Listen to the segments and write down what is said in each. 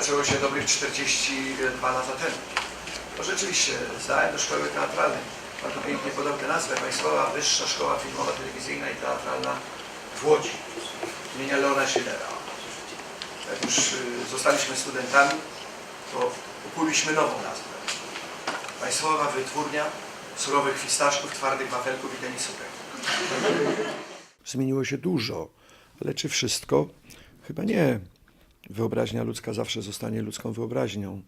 zaczęło się dobrych 42 lata temu. To rzeczywiście zdałem do szkoły teatralnej. Pan pięknie podał tę nazwę. Państwowa Wyższa Szkoła Filmowa, Telewizyjna i Teatralna w Łodzi imienia Leona Schillera. Jak już y, zostaliśmy studentami, to ukuliśmy nową nazwę. Państwowa Wytwórnia Surowych Fistaszków, Twardych Wafelków i Tenisówek. Zmieniło się dużo, ale czy wszystko? Chyba nie. Wyobraźnia ludzka zawsze zostanie ludzką wyobraźnią.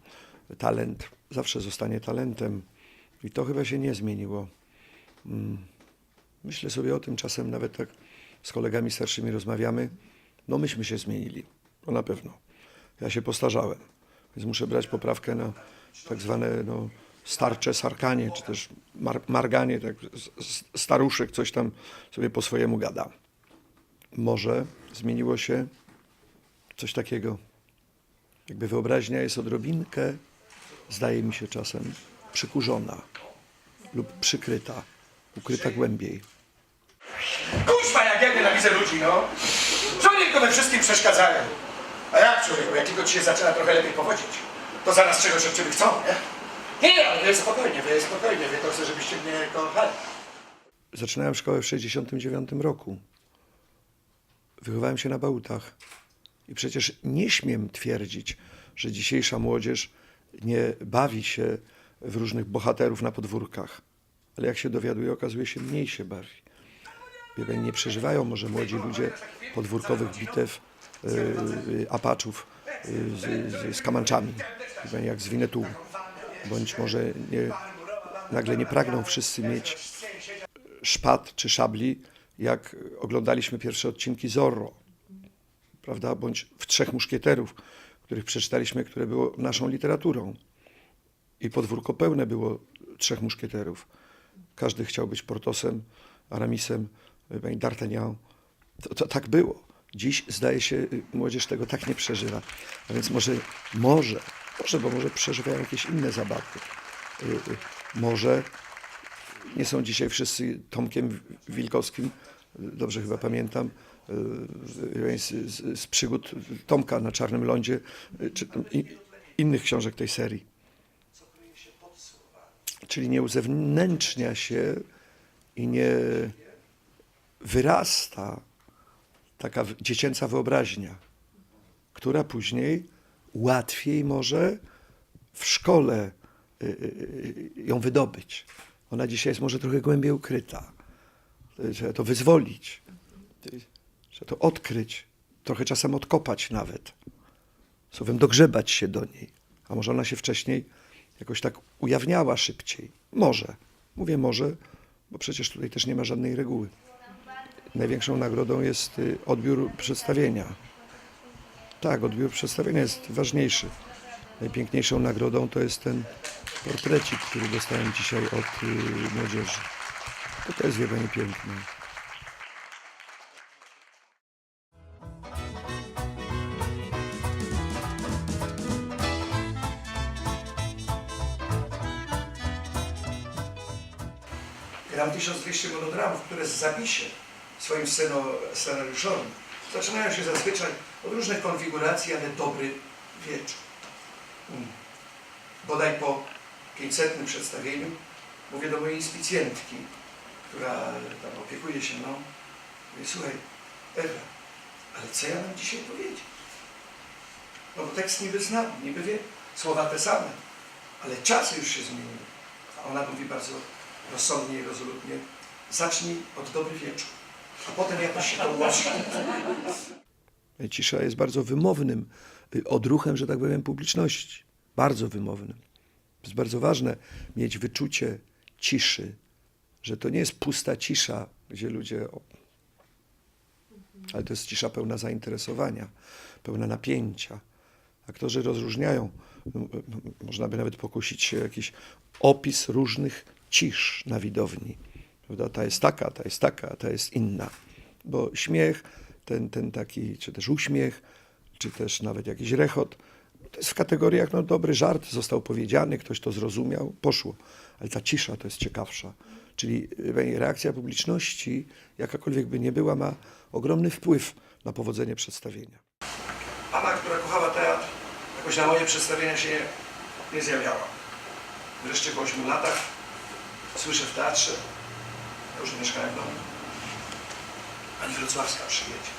Talent zawsze zostanie talentem. I to chyba się nie zmieniło. Mm. Myślę sobie o tym czasem, nawet tak z kolegami starszymi rozmawiamy. No myśmy się zmienili, to na pewno. Ja się postarzałem, więc muszę brać poprawkę na tak zwane no, starcze sarkanie, czy też mar marganie, tak staruszek coś tam sobie po swojemu gada. Może zmieniło się coś takiego, jakby wyobraźnia jest odrobinkę, zdaje mi się czasem, przykurzona lub przykryta, ukryta głębiej. Kuźwa, jak ja nienawidzę ludzi, no. Co tylko we wszystkim przeszkadzają? A jak człowieku, jak tylko ci się zaczyna trochę lepiej powodzić, to zaraz czegoś od ciebie chcą, nie? Nie, ale wy spokojnie, wy spokojnie, wy to chcę, żebyście mnie kochali. Zaczynałem szkołę w 1969 roku. Wychowałem się na Bałutach. I przecież nie śmiem twierdzić, że dzisiejsza młodzież nie bawi się w różnych bohaterów na podwórkach. Ale jak się dowiaduje, okazuje się, mniej się bawi. Nie przeżywają może młodzi ludzie podwórkowych bitew yy, apaczów yy, z, z, kamanczami, jak z Winnetu. Bądź może nie, nagle nie pragną wszyscy mieć szpad czy szabli, jak oglądaliśmy pierwsze odcinki Zorro, prawda? Bądź w Trzech Muszkieterów, których przeczytaliśmy, które było naszą literaturą. I podwórko pełne było Trzech Muszkieterów. Każdy chciał być Portosem, Aramisem, pani D'Artagnan. To, to tak było. Dziś zdaje się, y, młodzież tego tak nie przeżywa. A więc może, może, może, bo może przeżywają jakieś inne zabawy. Y, y, Może nie są dzisiaj wszyscy Tomkiem Wilkowskim, dobrze chyba pamiętam, yy, z, z, przygód Tomka na Czarnym Lądzie, yy, czy innych książek tej serii. Czyli nie uzewnętrznia się i nie wyrasta taka dziecięca wyobraźnia, która później łatwiej może w szkole y, ją wydobyć. Ona dzisiaj jest może trochę głębiej ukryta. Trzeba to wyzwolić. Trzeba to odkryć. Trochę czasem odkopać nawet. Słowem dogrzebać się do niej. A może ona się wcześniej jakoś tak ujawniała szybciej. Może. Mówię może, bo przecież tutaj też nie ma żadnej reguły. Największą nagrodą jest y, odbiór przedstawienia. Tak, odbiór przedstawienia jest ważniejszy. Najpiękniejszą nagrodą to jest ten portrecik, który dostałem dzisiaj od y, młodzieży. To też pani piękne. Gram 1200 monodramów, które z zapisie swoim sceno, scenariuszowym zaczynają się zazwyczaj od różnych konfiguracji, ale dobry wieczór. Mm. Bodaj po 500 przedstawieniu mówię do mojej inspicjentki, która tam opiekuje się mną. Mówię, słuchaj, Ewa, ale co ja mam dzisiaj powiedzieć? No bo tekst niby znam, niby wie, słowa te same, ale czasy już się zmieniły. A ona mówi bardzo rozsądnie i rezolutnie, zacznij od dobry wieczór, a potem jakoś się to ułoży. Cisza jest bardzo wymownym y, odruchem, że tak powiem, publiczności. Bardzo wymownym. Jest bardzo ważne mieć wyczucie ciszy, że to nie jest pusta cisza, gdzie ludzie. Ale to jest cisza pełna zainteresowania, pełna napięcia. Aktorzy rozróżniają, można by nawet pokusić się jakiś opis różnych cisz na widowni. Prawda? Ta jest taka, ta jest taka, ta jest inna. Bo śmiech, ten, ten taki, czy też uśmiech, czy też nawet jakiś rechot, to jest w kategoriach, no dobry żart został powiedziany, ktoś to zrozumiał, poszło. Ale ta cisza to jest ciekawsza. Czyli y, reakcja publiczności, jakakolwiek by nie była, ma ogromny wpływ na powodzenie przedstawienia. Mama, która kochała teatr, jakoś na moje przedstawienia się nie zjawiała. Wreszcie po 8 latach słyszę w teatrze, ja już mieszkałem w domu, pani Wrocławska przyjedzie.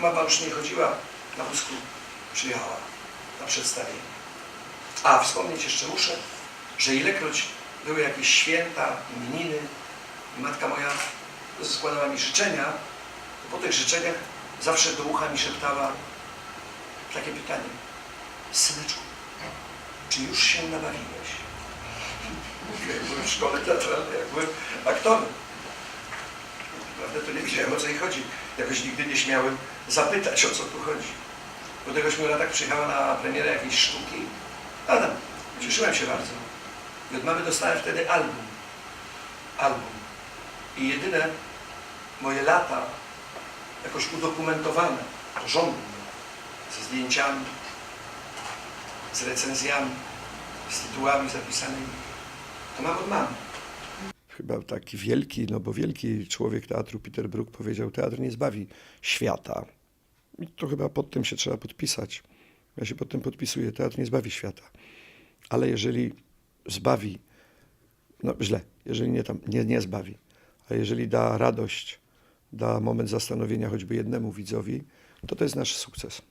Mama już nie chodziła na wózku, przyjechała na przedstawienie. A wspomnieć jeszcze muszę, że ilekroć były jakieś święta, imieniny matka moja składała mi życzenia, to po tych życzeniach zawsze do ucha mi szeptała takie pytanie. Syneczku, czy już się nabawiłeś? Jak byłem w szkole teatralnej, jak byłem aktorem. Naprawdę to nie wiedziałem o co jej chodzi. Jakoś nigdy nie śmiałem zapytać o co tu chodzi. Po tych ośmiu latach przyjechała na premierę jakiejś sztuki. Adam, cieszyłem się bardzo. I od mamy dostałem wtedy album. Album. I jedyne moje lata jakoś udokumentowane, porządnie, ze zdjęciami, z recenzjami, z tytułami zapisanymi, to mam od mamy. Chyba taki wielki, no bo wielki człowiek teatru Peter Brook powiedział, teatr nie zbawi świata. To chyba pod tym się trzeba podpisać. Ja się pod tym podpisuję, teatr nie zbawi świata. Ale jeżeli zbawi, no źle, jeżeli nie, tam, nie, nie zbawi, a jeżeli da radość, da moment zastanowienia choćby jednemu widzowi, to to jest nasz sukces.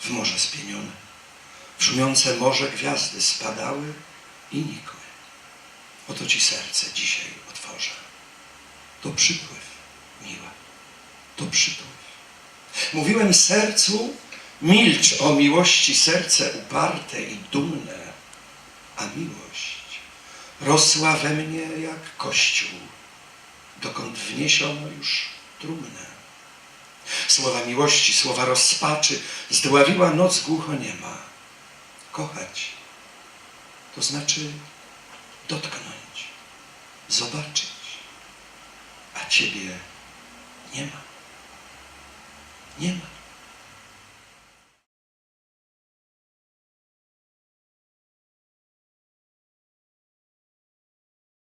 w morze spienione. W szumiące morze gwiazdy spadały i nikły. Oto ci serce dzisiaj otworzę. To przypływ, miła, to przypływ. Mówiłem sercu, milcz o miłości serce uparte i dumne, a miłość rosła we mnie jak kościół, dokąd wniesiono już trumnę. Słowa miłości, słowa rozpaczy zdławiła noc głuchoniema. Kochać to znaczy dotknąć, zobaczyć, a Ciebie nie ma. Nie ma.